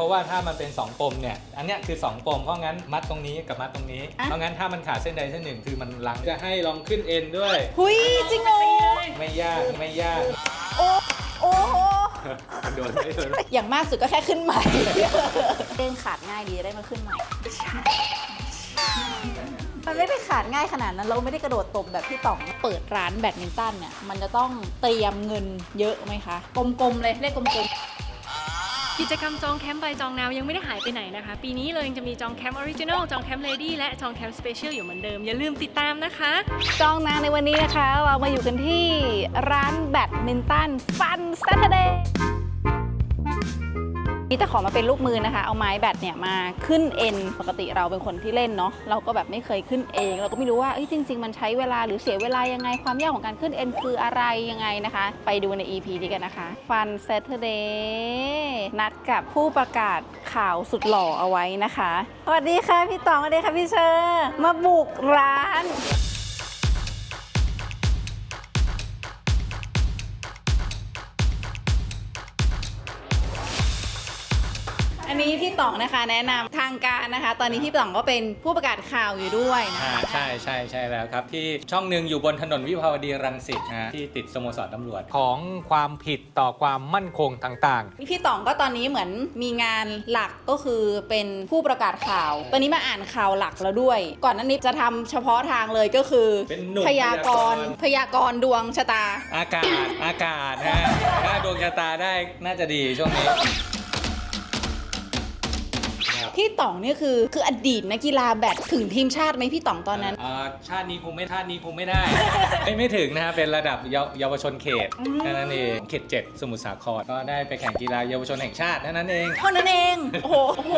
เพราะว่าถ้ามันเป็น2ปมเนี่ยอันเนี้ยคือ2ปมเพราะงั้นมัดตรงนี้กับมัดตรงนี้อะ เพราะงั้นถ้ามันขาดเส้นใดเส้นหนึ่งคือมันลังจะให้ลองขึ้นเอ็นด้วย หุยจริงเหรอไม่ยากไม่ยาก โอ้โอ้โหโดนไม่โดนอย่างมากสุดก็แค่ขึ้นใหม่เด้งขาดง่ายดีได้มาขึ้นใหม่ มันไม่ได้ขาดง่ายขนาดนั้น เราไม่ได้กระโดดตบแบบพี่ต๋องเปิดร้านแบดมินตันเนี่ยมันจะต้องเตรียมเงินเยอะไหมคะ กลมๆเลยเลขกลม กิจกรรมจองแคมป์ใบจองนาวยังไม่ได้หายไปไหนนะคะ ปีนี้เรายังจะมีจองแคมป์ออริจินอลจองแคมป์เลดี้และจองแคมป์สเปเชียลอยู่เหมือนเดิม อย่าลืมติดตามนะคะ จองนางในวันนี้นะคะ เรามาอยู่กันที่ร้านแบดมินตันฟันสัตเดย์ นี่แต่ขอมาเป็นลูกมือนะคะ เอาไม้แบดเนี่ยมาขึ้นเอ็นปกติเราเป็นคนที่เล่นเนาะเราก็แบบไม่เคยขึ้นเอง เราก็ไม่รู้ว่าเอ้ยจริง ๆ มันใช้เวลาหรือเสียเวลายังไงความยากของการขึ้นเอ็นคืออะไรยังไงนะคะ ไปดูใน EP นี้กันนะคะ Fun Saturday นัดกับผู้ประกาศข่าวสุดหล่อเอาไว้นะคะสวัสดีค่ะพี่ตองสวัสดีค่ะพี่เชอร์มาบุกร้าน นนี้พี่ต๋องนะคะแนะนำทางการนะคะ ตอนนี้พี่ต๋องก็เป็นผู้ประกาศข่าวอยู่ด้วยนะอ่าคะ ใช่ใช่ใช่แล้วครับ ที่ช่องหนึ่งอยู่บนถนนวิภาวดีรังสิตนะที่ติดสโมสรตำรวจ ของความผิดต่อความมั่นคงต่างพี่ต๋องก็ตอนนี้เหมือนมีงานหลักก็คือเป็นผู้ประกาศข่าว ตอนนี้มาอ่านข่าวหลักแล้วด้วย ก่อนหนั้นนี้จะทำเฉพาะทางเลยก็คือเป็นหนุ่มพยากรณ์พยากรณ์พยากรณ์ดวงชะตาๆอากาศอากาศนะฮะถ้าดวงชะตาได้น่าจะดีช่วงนี้ พี่ต๋องนี่คือคืออดีตนักกีฬาแบดถึงทีมชาติไหมพี่ต๋องตอนนั้น เอ่อชาตินี้คงไม่ชาตินี้คงไม่ได้ ไม่ไม่ถึงนะฮะเป็นระดับเยาเยาวชนเขตอืม แค่นั้นเองเขตเจ็ดสมุทรสาครก็ได้ไปแข่งกีฬาเยาวชนแห่งชาติแค่นั้นเอง เท่านั้นเอง โอ้โหโอ้โห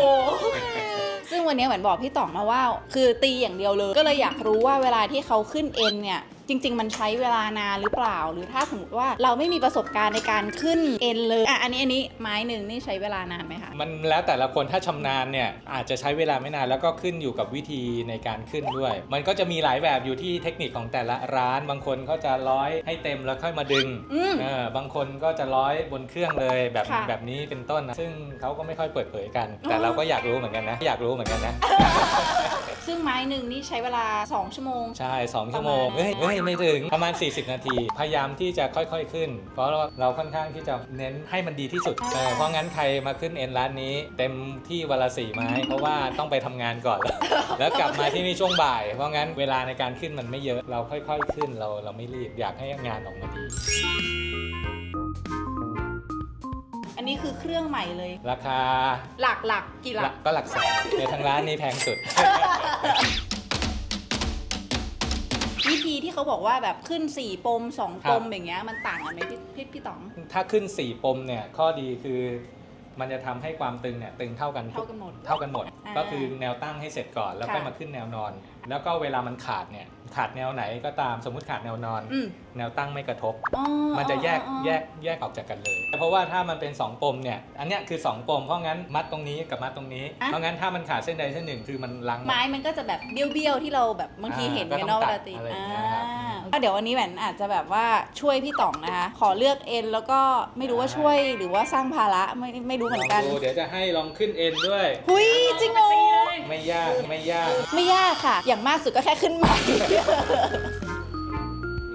ซึ่งวันนี้เหมือนบอกพี่ต๋องมาว่า คือตีอย่างเดียวเลย ก็เลยอยากรู้ว่าเวลาที่เขาขึ้นเอ็นเนี่ย จริง ๆ มันใช้เวลานานหรือเปล่า หรือถ้าสมมติว่าเราไม่มีประสบการณ์ในการขึ้นเอ็นเลยอะอันนี้อันนี้ไม้หนึ่งนี่ใช้เวลานานไหมคะมันแล้วแต่ละคนถ้าชำนาญเนี่ยอาจจะใช้เวลาไม่นานแล้วก็ขึ้นอยู่กับวิธีในการขึ้นด้วย มันก็จะมีหลายแบบอยู่ที่เทคนิคของแต่ละร้าน บางคนเขาจะร้อยให้เต็มแล้วค่อยมาดึงอืมเออบางคนก็จะร้อยบนเครื่องเลยแบบค่ะแบบนี้เป็นต้นนะซึ่งเขาก็ไม่ค่อยเปิดเผยกัน แต่อ๋อเราก็อยากรู้เหมือนกันนะ อยากรู้เหมือนกันนะ ซึ่งไม้หนึ่งนี่ใช้เวลา 2 ชั่วโมง ใช่ 2 ชั่วโมงประมาณเฮ้ยเฮ้ยไม่ถึง ประมาณ 40 นาที พยายามที่จะค่อยๆขึ้น เพราะเราเราค่อนข้างที่จะเน้นให้มันดีที่สุดเออเพราะงั้นใครมาขึ้นเอ็นร้านนี้ เต็มที่วันละสี่ไม้ เพราะว่าต้องไปทำงานก่อน แล้วกลับมาที่นี่ช่วงบ่าย เพราะงั้นเวลาในการขึ้นมันไม่เยอะ เราค่อย ๆ ขึ้น เราเราไม่รีบ อยากให้งานออกมาดีอั นนี้คือเครื่องใหม่เลย ราคาหลักหลักกี่หลัก ก็หลักแสนในทางร้านนี้แพงสุด วิธีที่เขาบอกว่าแบบขึ้น 4 ปม2ครัปบมอย่างเงี้ยมันต่างกันไหมพี่พี่พี่ต๋อง ถ้าขึ้น 4 ปมเนี่ยข้อดีคือมันจะทำให้ความตึงเนี่ยตึงเท่ากันเท่ากันหมด เท่ากันหมดอ่า ก็คือแนวตั้งให้เสร็จก่อนแล้วค่ะค่อยมาขึ้นแนวนอน แล้วก็เวลามันขาดเนี่ยขาดแนวไหนก็ตามสมมุติขาดแนวนอน อืม แนวตั้งไม่กระทบอ๋อมันจะแยกอ๋อแยกแยกออกจากกันเลย เพราะว่าถ้ามันเป็น 2ปมเนี่ย อันเนี้ยคือ 2ปม เพราะงั้นมัดตรงนี้กับมัดตรงนี้เพราะงั้นถ้ามันขาดเส้นใดเส้นหนึ่งคือมันลังหมด ไม้มันก็จะแบบเบี้ยวๆที่เราแบบบางทีอ่าเห็นก็กันต้เนาะองเวตัลาดตีอะไรอย่างอ่าเงี้ยครับก็ เดี๋ยววันนี้แหวนอาจจะแบบว่าช่วยพี่ต๋องนะคะ ขอเลือกเอ็นแล้วก็ไม่รู้ว่าช่วยหรือว่าสร้างภาระไม่ไม่รู้เหมือนกันลงดูเดี๋ยวจะให้ลองขึ้นเอ็นด้วย หุยจริงเหรอไม่ยากไม่ยาก ไม่ยากค่ะ อย่างมากสุดก็แค่ขึ้นใหม่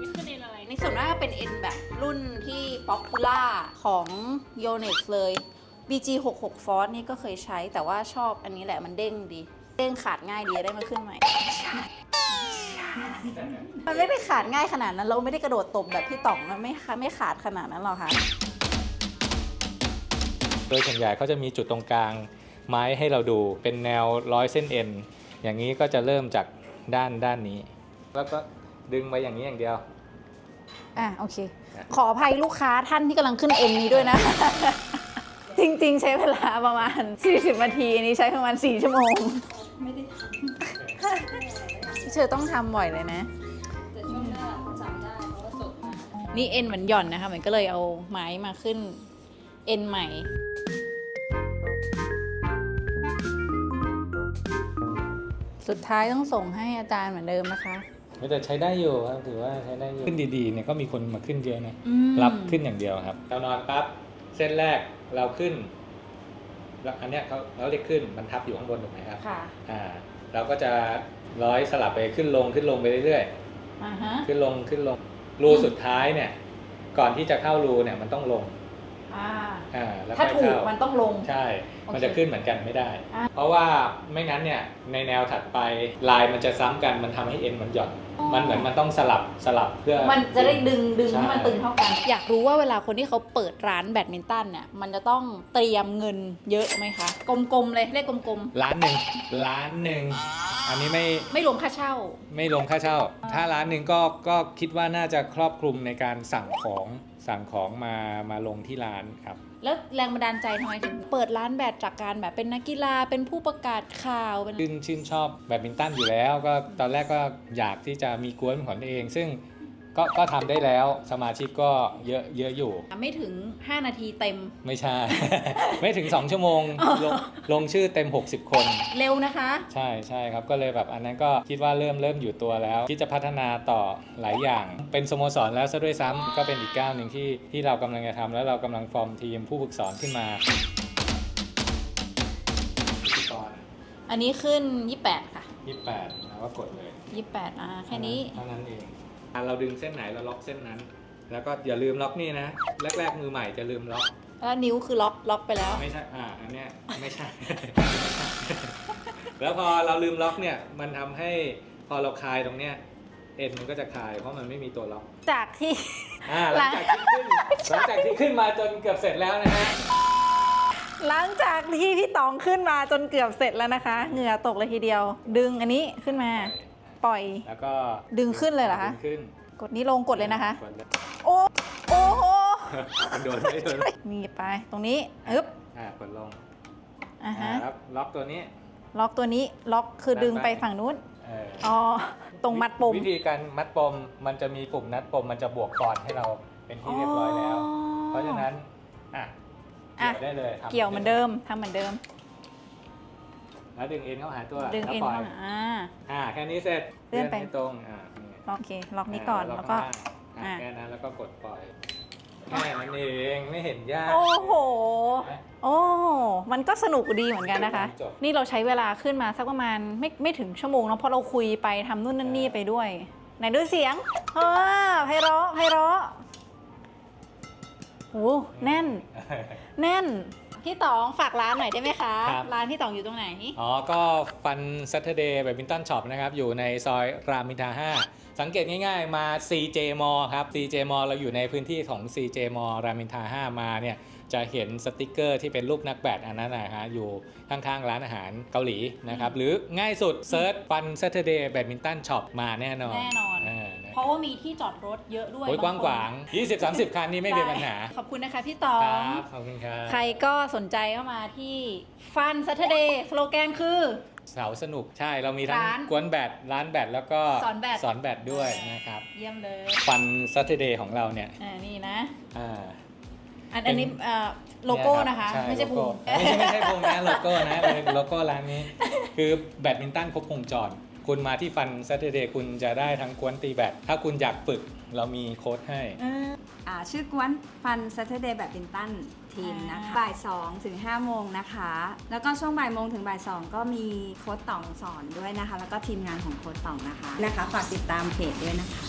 นี่คือเรียนอะไรในส่วนมากเป็นเอ็นแบบรุ่นที่ป๊อปปูล่าของ y o n e x เลย BG 6 6 Force นี่ก็เคยใช้แต่ว่าชอบอันนี้แหละมันเด้งดี เด้งขาดง่ายดีได้มาขึ้นใหม่ มันไม่ได้ขาดง่ายขนาดนั้น เราไม่ได้กระโดดตบแบบพี่ต๋องนะไม่ค่ะไม่ขาดขนาดนั้นหรอกค่ะ โดยส่วนใหญ่เขาจะมีจุดตรงกลางไม้ให้เราดูเป็นแนวร้อยเส้นเอ็น อย่างนี้ก็จะเริ่มจากด้านด้านนี้ แล้วก็ดึงไปอย่างนี้อย่างเดียว อะโอเคอะขออภัยลูกค้าท่านที่กำลังขึ้นเอ็นนี้ด้วยนะ จริงๆ ใช้เวลาประมาณ 40 นาทีอันนี้ใช้ประมาณ 4 ชั่วโมง ไม่ได้ ทำเชอต้องทำบ่อยเลยนะ แต่ช่วงหน้าจำได้เพราะว่าจดมานี่เอ็นเหมือนหย่อนนะคะเหมือนก็เลยเอาไม้มาขึ้น เอ็นใหม่ สุดท้ายต้องส่งให้อาจารย์เหมือนเดิมนะคะ แต่ใช้ได้อยู่ครับถือว่าใช้ได้อยู่ขึ้นดีๆเนี่ยก็มีคนมาขึ้นเยอะนะอืมรับขึ้นอย่างเดียวครับเรานอนปั๊บเส้นแรกเราขึ้นแล้วอันเนี้ยเขาเขาเรียกขึ้นมันทับอยู่ข้างบนถูกไหมครับค่ะ อ่าเราก็จะ ร้อยสลับไปขึ้นลงขึ้นลงไปเรื่อยอ่าฮะๆขึ้นลงขึ้นลงรูสุดท้ายเนี่ย ก่อนที่จะเข้ารูเนี่ยมันต้องลงอ่าอ่าแล้ว ถ้าค่อยถูกเข้ามันต้องลง ใช่โอเคมันจะขึ้นเหมือนกันไม่ได้อะเพราะว่าไม่งั้นเนี่ยในแนวถัดไปลายมันจะซ้ำกันมันทำให้เอ็นมันหย่อน มันเหมือนมันต้องสลับสลับเพื่อ มันจะได้ดึงดึงใช่ให้มันตึงเท่ากัน อยากรู้ว่าเวลาคนที่เขาเปิดร้านแบดมินตันเนี่ยมันจะต้องเตรียมเงินเยอะไหมคะ กลมๆเลยเลขกลมล้านหนึ่งล้านหนึ่งอันนี้ไม่ๆไม่รวมค่าเช่า ไม่ลงค่าเช่า ถ้าร้านหนึ่งก็ก็คิดว่าน่าจะครอบคลุมในการสั่งของ สั่งของมามาลงที่ร้านครับ แล้วแรงบันดาลใจทำไมถึงเปิดร้านแบดจากการแบบเป็นนักกีฬาเป็นผู้ประกาศข่าวเป็น ชื่นชื่นชอบแบดมินตันอยู่แล้ว ก็ตอนแรกก็อยากที่จะมีกวนของตัวเอง ซึ่ง ก็ก็ทำได้แล้วสมาชิกก็เยอะเยอะอยู่ ไม่ถึง 5 นาทีเต็ม ไม่ใช่ ไม่ถึง 2 ชั่วโมงอ๋อลงลงชื่อเต็ม 60 คน เร็วนะคะ ใช่ใช่ครับก็เลยแบบอันนั้นก็คิดว่าเริ่มเริ่มอยู่ตัวแล้วที่จะพัฒนาต่อหลายอย่าง เป็นสโมสรแล้วซะด้วยซ้ำก็เป็นอีกก้าวหนึ่งที่ที่เรากำลังจะทำแล้วเรากำลังฟอร์มทีมผู้ฝึกสอนขึ้นมาพิธีกรอันนี้ขึ้น 28 ค่ะ 28แล้วก็กดเลย28อ่าแค่นี้ เท่านั้นเองอะ เราดึงเส้นไหนเราล็อกเส้นนั้น แล้วก็อย่าลืมล็อกนี่นะ แรก ๆ มือใหม่จะลืมล็อก แล้วนิ้วคือล็อกล็อกไปแล้ว ไม่ใช่ อ่า อันเนี้ยไม่ใช่ แล้วพอเราลืมล็อกเนี่ย มันทำให้พอเราคลายตรงเนี้ย เอ็นมันก็จะคลายเพราะมันไม่มีตัวล็อก จากที่ อ่า หลังจากที่ขึ้น หลังจากที่ขึ้นมาจนเกือบเสร็จแล้วนะฮะ หลังจากที่พี่ตองขึ้นมาจนเกือบเสร็จแล้วนะคะ เหงื่อตกเลยทีเดียว ดึงอันนี้ขึ้นมา ปล่อย แล้วก็ดึงขึ้นเลยเหรอคะดึงขึ้น กดนี้ลงกดเลยนะคะ กดเลยโอ้โอ้โหมันโดนไม่โดนนี่ไปตรงนี้อึ๊บอ่ากดลงอ่าฮะครับล็อกตัวนี้ ล็อกตัวนี้ล็อกคือดึงไปฝั่งนู้นเอออ๋อตรงมัดปุ่มวิธีการมัดปมมันจะมีปุ่มนัดปมมันจะบวกก่อนให้เราเป็นที่เรียบร้อยแล้ว เพราะฉะนั้นอะอะเกี่ยวได้เลยทำเกี่ยวเหมือนเดิมทำเหมือนเดิม แล้วดึงเอ็นเข้าหาตัวดึงแล้วเอ็นปล่อยเข้ามาอ่า อ่าแค่นี้เสร็จเลื่อนไป ให้ตรงอ่านี่ล็อกโอเค ล็อกนี้ก่อนาแล้วก็ ข้างล่างอะอะแค่นั้นแล้วก็กดปล่อยแค่นั้นเองไม่เห็นยากโอ้โหโอ้มันก็สนุกดีเหมือนกันนะคะ จบ นี่เราใช้เวลาขึ้นมาสักประมาณไม่ไม่ถึงชั่วโมงเนาะเพราะเราคุยไปทำนู่นนั่นนี่ไปด้วย ไหนดูเสียงเออไพเราะไพเราะโอ้แน่น แน่น พี่ตองฝากร้านหน่อยได้ไหมคะ ครับ ร้านพี่ตองอยู่ตรงไหน อ๋อ ก็ฟัน Saturday แบบมินตันช็อปนะครับ อยู่ในซอยรามอินทรา5 สังเกตง่ายๆ มา CJ m a l l ครับ CJ m a l l เราอยู่ในพื้นที่ของ CJ m a l l รามอินทรา5 มาเนี่ย จะเห็นสติกเกอร์ที่เป็นรูปนักแบดอันนั้นนะฮะ อยู่ข้างๆ ร้านอาหารเกาหลีนะครับ หรือง่ายสุดเซิร์ชฟัน Saturday แบบมินตันช็อปมาแน่นอนแน่นอนเออนะเพ ราะว่ามีที่จอดรถเยอะด้วยโอ้ยกว้างขวาง 20-30 คันนี่ไม่มีปัญหาได้ขอบคุณนะคะพี่ตอคงรับ ขอบคุณครับ ใครก็สนใจเข้ามาที่ฟัน Saturday สโลแกนคือ เสาสนุกใช่เรามีทั้งร้านกวนแบดร้านแบดแล้วก็สอนแบดสอนแบดด้วยนะครับ เยี่ยมเลยฟัน Saturday ของเราเนี่ยอ่านี่นะ อ่า อันอันนี้เอ่อโลโก้นะคะใช่ไม่ใช่โลภูโก้มิไม่ใช่ไม่ใช่ภูมินะโลโก้นะเป็นโลโก้ร้านนี้ คือแบดมินตันครบวงจร คุณมาที่ฟัน Saturday คุณจะได้ทั้งกวนตีแบดถ้าคุณอยากฝึกเรามีโค้ดให้ อ่าชื่อกวนฟัน Saturday แบบบินตันทีมนะคะอ่าบ่าย2ถึง5โมงนะคะ แล้วก็ช่วงบ่ายโมงถึงบ่าย2ก็มีโค้ดต่องสอนด้วยนะคะ แล้วก็ทีมงานของโค้ดต่องนะคะ นะคะฝากติดตามเพจด้วยนะคะ